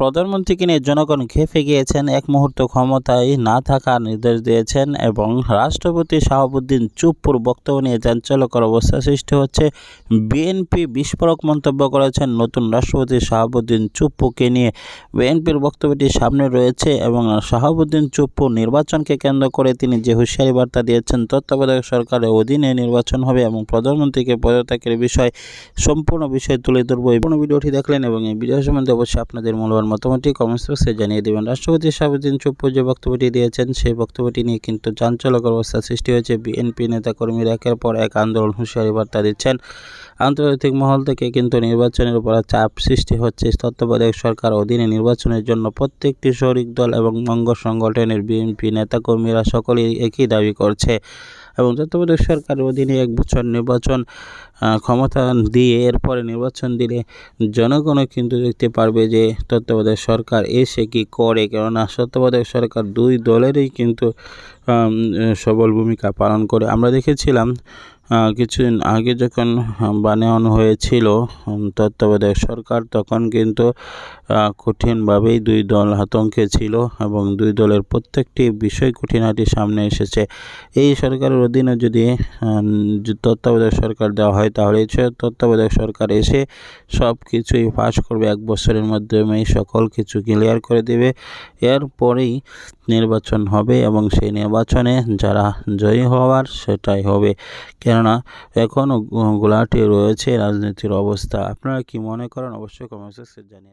প্রধানমন্ত্রীকে নিয়ে জনগণ খেপে গিয়েছেন, এক মুহূর্ত ক্ষমতায় না থাকার নির্দেশ দিয়েছেন এবং রাষ্ট্রপতি শাহাবুদ্দিন চুপ্পুর বক্তব্য নিয়ে চাঞ্চল্যকর অবস্থা সৃষ্টি হচ্ছে। বিএনপি বিস্ফোরক মন্তব্য করেছেন নতুন রাষ্ট্রপতি শাহাবুদ্দিন চুপ্পুকে নিয়ে। বিএনপির বক্তব্যটি সামনে রয়েছে এবং শাহাবুদ্দিন চুপ্পু নির্বাচনকে কেন্দ্র করে তিনি যে হুঁশিয়ারি বার্তা দিয়েছেন, তত্ত্বাবধায়ক সরকারের অধীনে নির্বাচন হবে এবং প্রধানমন্ত্রীকে পদত্যাগের বিষয় সম্পূর্ণ বিষয় তুলে ধরবো। এই ভিডিওটি দেখলেন এবং এই ভিডিও সম্বন্ধে অবশ্যই আপনাদের মূল্যবান মতামতটি কমেন্টস বক্সে জানিয়ে দেবেন। রাষ্ট্রপতি শাহাবুদ্দিন চুপ্পু যে বক্তব্যটি দিয়েছেন। সেই বক্তব্যটি নিয়ে কিন্তু চাঞ্চল্যকর অবস্থা সৃষ্টি হয়েছে। বিএনপি নেতাকর্মীরা একের পর এক আন্দোলন হুঁশিয়ারি বার্তা দিচ্ছেন। আন্তর্জাতিক মহল থেকে কিন্তু নির্বাচনের উপর চাপ সৃষ্টি হচ্ছে। তত্ত্বাবধায়ক সরকার অধীনে নির্বাচনের জন্য প্রত্যেকটি শরিক দল এবং অঙ্গ সংগঠনের বিএনপি নেতাকর্মীরা সকলেই একই দাবি করছে। এবং তত্ত্বাবধায়ক সরকারের অধীনে এক বছর নির্বাচন ক্ষমতা দিয়ে এরপরে নির্বাচন দিলে জনগণও কিন্তু দেখতে পারবে যে তত্ত্বাবধায়ক সরকার এসে কি করে। কেননা তত্ত্বাবধায়ক সরকার দুই দলেরই কিন্তু সবল ভূমিকা পালন করে। আমরা দেখেছিলাম কিছুদিন আগে যখন বানানো হয়েছিল তত্ত্বাবধায়ক সরকার, তখন কিন্তু কঠিনভাবেই দুই দল আতঙ্কে ছিল এবং দুই দলের প্রত্যেকটি বিষয় খুঁটিনাটি সামনে এসেছে। এই সরকারের অধীনে যদি তত্ত্বাবধায়ক সরকার দেওয়া হয়, তাহলে তত্ত্বাবধায়ক সরকার এসে সব কিছুই পাস করবে। এক বছরের মাধ্যমে সকল কিছু ক্লিয়ার করে দেবে। এরপরেই নির্বাচন হবে এবং সেই নির্বাচনে যারা জয়ী হওয়ার, সেটাই হবে। কেননা এখনও গোলাটি রয়েছে রাজনীতির অবস্থা। আপনারা কি মনে করেন? অবশ্যই কমেন্ট সেকশন জানিয়ে